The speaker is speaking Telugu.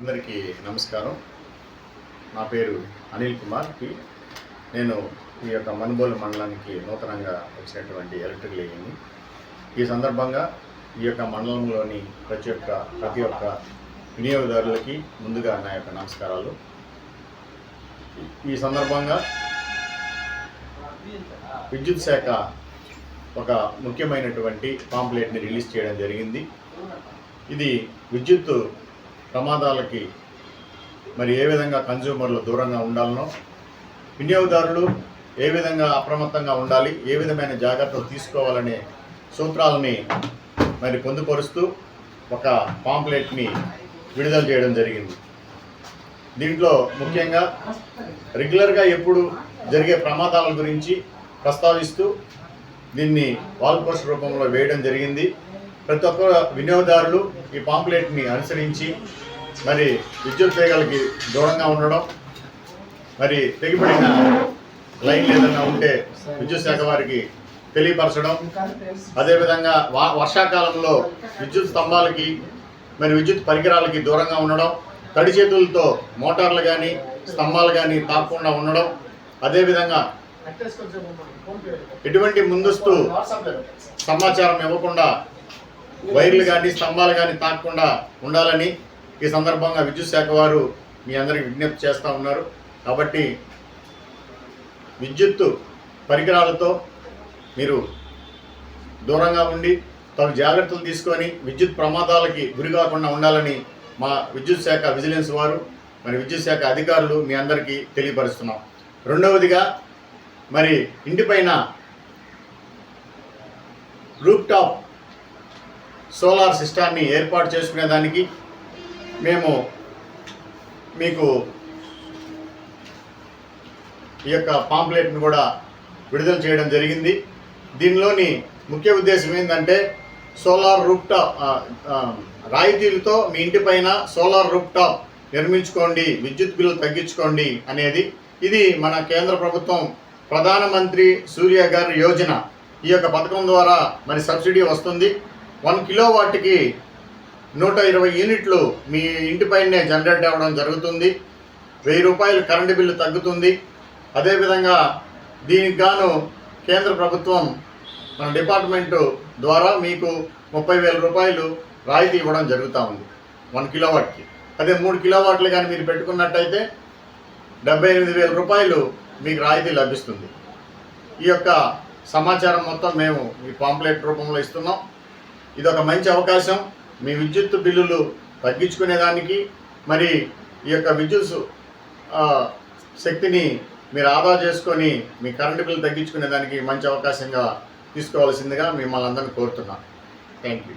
అందరికీ నమస్కారం. నా పేరు అనిల్ కుమార్. పి నేను ఈ యొక్క మనుబోలు మండలానికి నూతనంగా వచ్చినటువంటి ఎలక్ట్రికల్ ఏఈని ఈ సందర్భంగా ఈ యొక్క మండలంలోని ప్రతి ఒక్క ప్రతి ఒక్క వినియోగదారులకి ముందుగా నా యొక్క నమస్కారాలు. ఈ సందర్భంగా విద్యుత్ శాఖ ఒక ముఖ్యమైనటువంటి పాంప్లెట్ని రిలీజ్ చేయడం జరిగింది. ఇది విద్యుత్ ప్రమాదాలకి మరి ఏ విధంగా కన్జ్యూమర్లు దూరంగా ఉండాలనో వినియోగదారులు ఏ విధంగా అప్రమత్తంగా ఉండాలి ఏ విధమైన జాగ్రత్తలు తీసుకోవాలనే సూత్రాలని మరి పొందుపరుస్తూ ఒక పాంప్లెట్ని విడుదల చేయడం జరిగింది. దీంట్లో ముఖ్యంగా రెగ్యులర్గా ఎప్పుడు జరిగే ప్రమాదాల గురించి ప్రస్తావిస్తూ దీన్ని వాల్ పోస్ట్ రూపంలో వేయడం జరిగింది. ప్రతి ఒక్క వినియోగదారులు ఈ పాంప్లెట్ని అనుసరించి మరి విద్యుత్ తీగలకి దూరంగా ఉండడం మరి తెగిపడిన లైన్లు ఏదైనా ఉంటే విద్యుత్ శాఖ వారికి తెలియపరచడం అదేవిధంగా వా వర్షాకాలంలో విద్యుత్ స్తంభాలకి మరి విద్యుత్ పరికరాలకి దూరంగా ఉండడం తడి చేతులతో మోటార్లు కానీ స్తంభాలు కానీ తాకకుండా ఉండడం అదేవిధంగా ఎటువంటి ముందస్తు సమాచారం ఇవ్వకుండా వైర్లు కానీ స్తంభాలు కానీ తాకకుండా ఉండాలని ఈ సందర్భంగా విద్యుత్ శాఖ వారు మీ అందరికి విజ్ఞప్తి చేస్తూ ఉన్నారు. కాబట్టి విద్యుత్తు పరికరాలతో మీరు దూరంగా ఉండి తగు జాగ్రత్తలు తీసుకొని విద్యుత్ ప్రమాదాలకి గురి కాకుండా ఉండాలని మా విద్యుత్ శాఖ విజిలెన్స్ వారు మరి విద్యుత్ శాఖ అధికారులు మీ అందరికీ తెలియపరుస్తున్నాం. రెండవదిగా మరి ఇంటిపైన రూప్ టాప్ సోలార్ సిస్టాన్ని ఏర్పాటు చేసుకునేదానికి మేము మీకు ఈ యొక్క పాంప్లెట్ను కూడా విడుదల చేయడం జరిగింది. దీనిలోని ముఖ్య ఉద్దేశం ఏంటంటే సోలార్ రూప్టాప్ రాయితీలతో మీ ఇంటి పైన సోలార్ రూప్టాప్ నిర్మించుకోండి విద్యుత్ బిల్లు తగ్గించుకోండి అనేది ఇది మన కేంద్ర ప్రభుత్వం ప్రధానమంత్రి సూర్య గారి యోజన. ఈ యొక్క పథకం ద్వారా మరి సబ్సిడీ వస్తుంది. వన్ కిలో వాటికి నూట ఇరవై యూనిట్లు మీ ఇంటిపైనే జనరేట్ అవ్వడం జరుగుతుంది. వెయ్యి రూపాయలు కరెంటు బిల్లు తగ్గుతుంది. అదేవిధంగా దీనికి గాను కేంద్ర ప్రభుత్వం మన డిపార్ట్మెంటు ద్వారా మీకు ముప్పై వేల రూపాయలు రాయితీ ఇవ్వడం జరుగుతూ ఉంది. వన్ కిలోవాట్కి. అదే మూడు కిలోవాట్లు కానీ మీరు పెట్టుకున్నట్టయితే డెబ్బై ఎనిమిది వేల రూపాయలు మీకు రాయితీ లభిస్తుంది. ఈ యొక్క సమాచారం మొత్తం మేము ఈ పాంప్లెట్ రూపంలో ఇస్తున్నాం. ఇది ఒక మంచి అవకాశం. మీ విద్యుత్ బిల్లులు తగ్గించుకునేదానికి మరి ఈ యొక్క విద్యుత్ శక్తిని మీరు ఆదా చేసుకొని మీ కరెంటు బిల్లు తగ్గించుకునేదానికి మంచి అవకాశంగా తీసుకోవాల్సిందిగా మిమ్మల్ని అందరినీ కోరుతున్నాను. Thank you